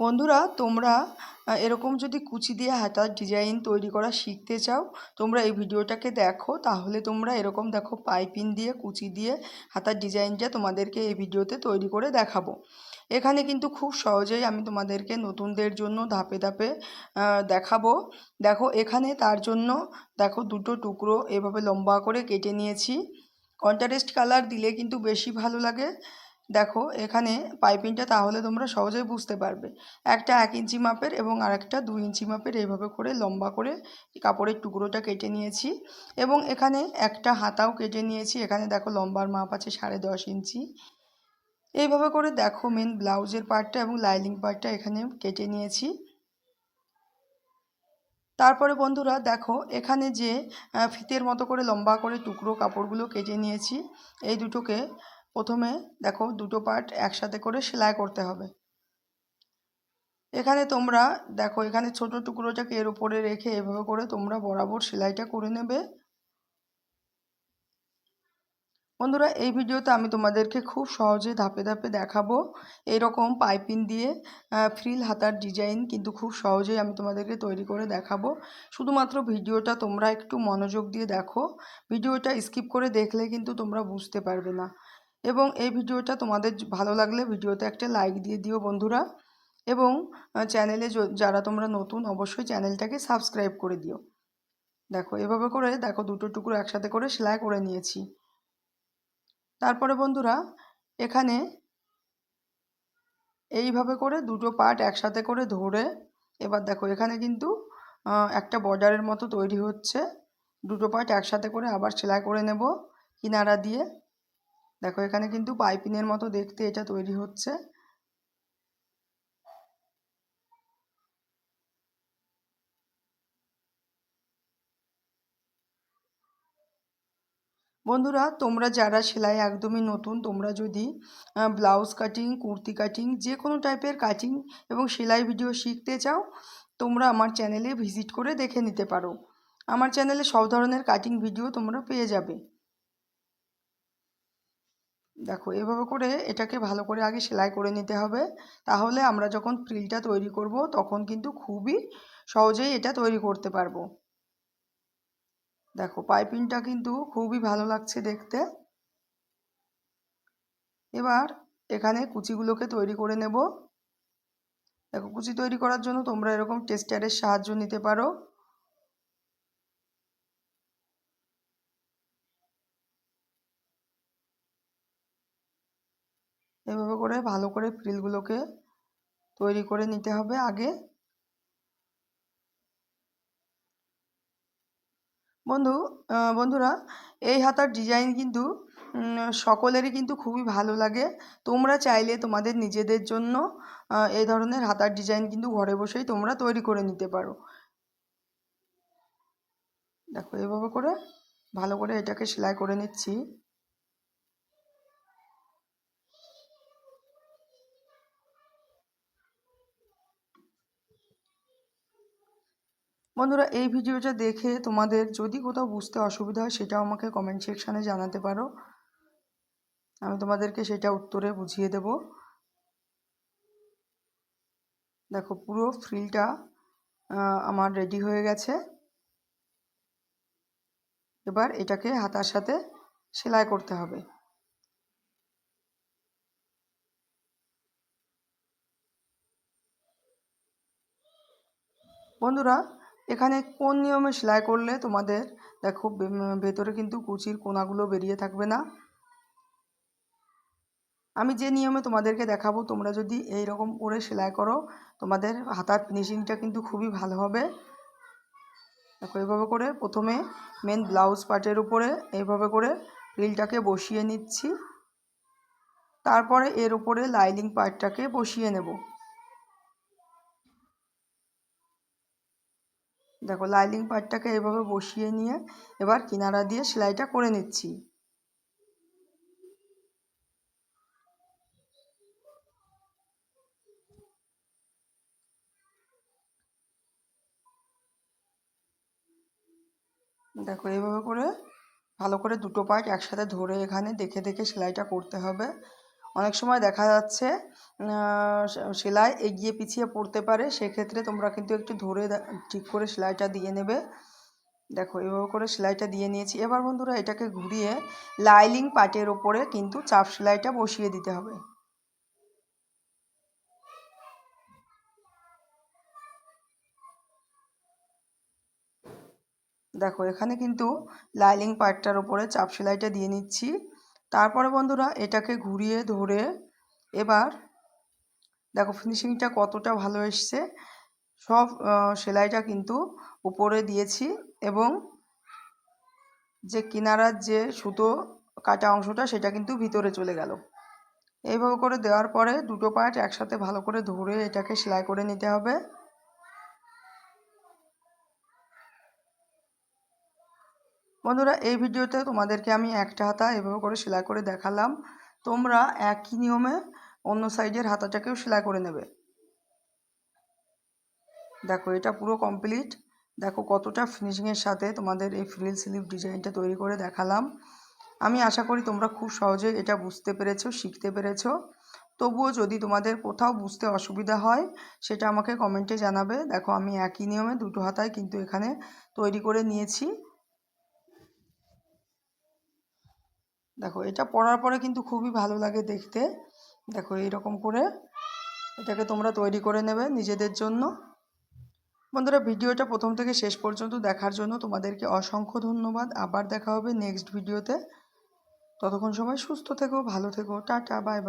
বন্ধুরা, তোমরা এরকম যদি কুচি দিয়ে হাতার ডিজাইন তৈরি করা শিখতে চাও, তোমরা এই ভিডিওটাকে দেখো। তাহলে তোমরা এরকম দেখো পাইপিন দিয়ে, কুচি দিয়ে হাতার ডিজাইনটা তোমাদেরকে এই ভিডিওতে তৈরি করে দেখাবো। এখানে কিন্তু খুব সহজেই আমি তোমাদেরকে নতুনদের জন্য ধাপে ধাপে দেখাবো। দেখো, এখানে তার জন্য দেখো দুটো টুকরো এভাবে লম্বা করে কেটে নিয়েছি। কন্ট্রাস্ট কালার দিলে কিন্তু বেশি ভালো লাগে। দেখো, এখানে পাইপিংটা তাহলে তোমরা সহজেই বুঝতে পারবে। একটা এক ইঞ্চি মাপের এবং আরেকটা দুই ইঞ্চি মাপের এইভাবে করে, লম্বা করে কাপড়ের টুকরোটা কেটে নিয়েছি। এবং এখানে একটা হাতাও কেটে নিয়েছি। এখানে দেখো, লম্বার মাপ আছে সাড়ে দশ ইঞ্চি। এইভাবে করে দেখো মেন ব্লাউজের পার্টটা এবং লাইলিং পার্টটা এখানে কেটে নিয়েছি। তারপরে বন্ধুরা দেখো, এখানে যে ফিতের মতো করে লম্বা করে টুকরো কাপড়গুলো কেটে নিয়েছি। এই দুটোকে প্রথমে দেখো দুটো পার্ট একসাথে করে সেলাই করতে হবে। এখানে তোমরা দেখো এখানে ছোট টুকরোটাকে এর উপরে রেখে এভাবে করে তোমরা বরাবর সেলাইটা করে নেবে। বন্ধুরা, এই ভিডিওতে আমি তোমাদেরকে খুব সহজে ধাপে ধাপে দেখাবো এরকম পাইপিং দিয়ে ফ্রিল হাতার ডিজাইন কিন্তু খুব সহজেই আমি তোমাদেরকে তৈরি করে দেখাবো। শুধুমাত্র ভিডিওটা তোমরা একটু মনোযোগ দিয়ে দেখো। ভিডিওটা স্কিপ করে দেখলে কিন্তু তোমরা বুঝতে পারবে না। এবং এই ভিডিওটা তোমাদের ভালো লাগলে ভিডিওতে একটা লাইক দিয়ে দিও বন্ধুরা। এবং চ্যানেলে যারা তোমরা নতুন, অবশ্যই চ্যানেলটাকে সাবস্ক্রাইব করে দিও। দেখো, এভাবে করে দেখো দুটো টুকরো একসাথে করে সেলাই করে নিয়েছি। তারপরে বন্ধুরা, এখানে এইভাবে করে দুটো পার্ট একসাথে করে ধরে, এবার দেখো এখানে কিন্তু একটা বর্ডারের মতো তৈরি হচ্ছে। দুটো পার্ট একসাথে করে আবার সেলাই করে নেব কিনারা দিয়ে। দেখো, এখানে কিন্তু পাইপিনের মতো দেখতে এটা তৈরি হচ্ছে। বন্ধুরা, তোমরা যারা সেলাই একদমই নতুন, তোমরা যদি ব্লাউজ কাটিং, কুর্তি কাটিং, যে কোনো টাইপের কাটিং এবং সেলাই ভিডিও শিখতে চাও, তোমরা আমার চ্যানেলে ভিজিট করে দেখে নিতে পারো। আমার চ্যানেলে সব ধরনের কাটিং ভিডিও তোমরা পেয়ে যাবে। দেখো, এভাবে করে এটাকে ভালো করে আগে সেলাই করে নিতে হবে। তাহলে আমরা যখন ফ্রিলটা তৈরি করব, তখন কিন্তু খুবই সহজেই এটা তৈরি করতে পারব। দেখো, পাইপিংটা কিন্তু খুবই ভালো লাগছে দেখতে। এবার এখানে কুচিগুলোকে তৈরি করে নেব। দেখো, কুচি তৈরি করার জন্য তোমরা এরকম টেস্টারের সাহায্য নিতে পারো। এভাবে করে ভালো করে ফ্রিলগুলোকে তৈরি করে নিতে হবে আগে। বন্ধু বন্ধুরা, এই হাতার ডিজাইন কিন্তু সকলেরই কিন্তু খুবই ভালো লাগে। তোমরা চাইলে তোমাদের নিজেদের জন্য এই ধরনের হাতার ডিজাইন কিন্তু ঘরে বসেই তোমরা তৈরি করে নিতে পারো। দেখো, এভাবে করে ভালো করে এটাকে সেলাই করে নিচ্ছি। বন্ধুরা, এই ভিডিওটা দেখে তোমাদের যদি কোথাও বুঝতে অসুবিধা হয়, সেটাও আমাকে কমেন্ট সেকশানে জানাতে পারো। আমি তোমাদেরকে সেটা উত্তরে বুঝিয়ে দেব। দেখো, পুরো ফ্রিলটা আমার রেডি হয়ে গেছে। এবার এটাকে হাতার সাথে সেলাই করতে হবে। বন্ধুরা এখানে কোন নিয়মে সেলাই করলে তোমাদের, দেখো ভেতরে কিন্তু কুচির কোনাগুলো বেরিয়ে থাকবে না। আমি যে নিয়মে তোমাদেরকে দেখাবো, তোমরা যদি এই রকম করে সেলাই করো, তোমাদের হাতার ফিনিশিংটা কিন্তু খুবই ভালো হবে। দেখো এইভাবে করে প্রথমে মেন ব্লাউজ পার্টের উপরে এইভাবে করে রিলটাকে বসিয়ে নিচ্ছি। তারপরে এর উপরে লাইলিং পার্টটাকে বসিয়ে নেব। দেখো লাইলিং পার্টটাকে এভাবে বসিয়ে নিয়ে এবার কিনারা দিয়ে সেলাইটা করে নিচ্ছি। দেখো এইভাবে করে ভালো করে দুটো পার্ট একসাথে ধরে এখানে দেখে দেখে সেলাইটা করতে হবে। অনেক সময় দেখা যাচ্ছে সেলাই এগিয়ে পিছিয়ে পড়তে পারে, সেক্ষেত্রে তোমরা কিন্তু একটু ধরে ঠিক করে সেলাইটা দিয়ে নেবে। দেখো, এভাবে করে সেলাইটা দিয়ে নিয়েছি। এবার বন্ধুরা এটাকে ঘুরিয়ে লাইলিং পাটের ওপরে কিন্তু চাপ সেলাইটা বসিয়ে দিতে হবে। দেখো, এখানে কিন্তু লাইলিং পার্টটার ওপরে চাপ সেলাইটা দিয়ে নিচ্ছি। তারপরে বন্ধুরা এটাকে ঘুরিয়ে ধরে এবার দেখো ফিনিশিংটা কতটা ভালো এসছে। সব সেলাইটা কিন্তু উপরে দিয়েছি এবং যে কিনারার যে সুতো কাটা অংশটা সেটা কিন্তু ভিতরে চলে গেল। এইভাবে করে দেওয়ার পরে দুটো পার্ট একসাথে ভালো করে ধরে এটাকে সেলাই করে নিতে হবে। বন্ধুরা, এই ভিডিওতে তোমাদেরকে আমি একটা হাতা এভাবে করে সেলাই করে দেখালাম। তোমরা একই নিয়মে অন্য সাইডের হাতাটাকেও সেলাই করে নেবে। দেখো, এটা পুরো কমপ্লিট। দেখো, কতটা ফিনিশিংয়ের সাথে তোমাদের এই ফ্রিল স্লিভ ডিজাইনটা তৈরি করে দেখালাম। আমি আশা করি তোমরা খুব সহজে এটা বুঝতে পেরেছ, শিখতে পেরেছ। তবুও যদি তোমাদের কোথাও বুঝতে অসুবিধা হয়, সেটা আমাকে কমেন্টে জানাবে। দেখো, আমি একই নিয়মে দুটো হাতায় কিন্তু এখানে তৈরি করে নিয়েছি। দেখো, এটা পড়ার পরে কিন্তু খুবই ভালো লাগে দেখতে। দেখো, এইরকম করে এটাকে তোমরা তৈরি করে নেবে নিজেদের জন্য। বন্ধুরা, ভিডিওটা প্রথম থেকে শেষ পর্যন্ত দেখার জন্য তোমাদেরকে অসংখ্য ধন্যবাদ। আবার দেখা হবে নেক্সট ভিডিওতে ততক্ষণ সময় সুস্থ থেকো, ভালো থেকো। Tata bye bye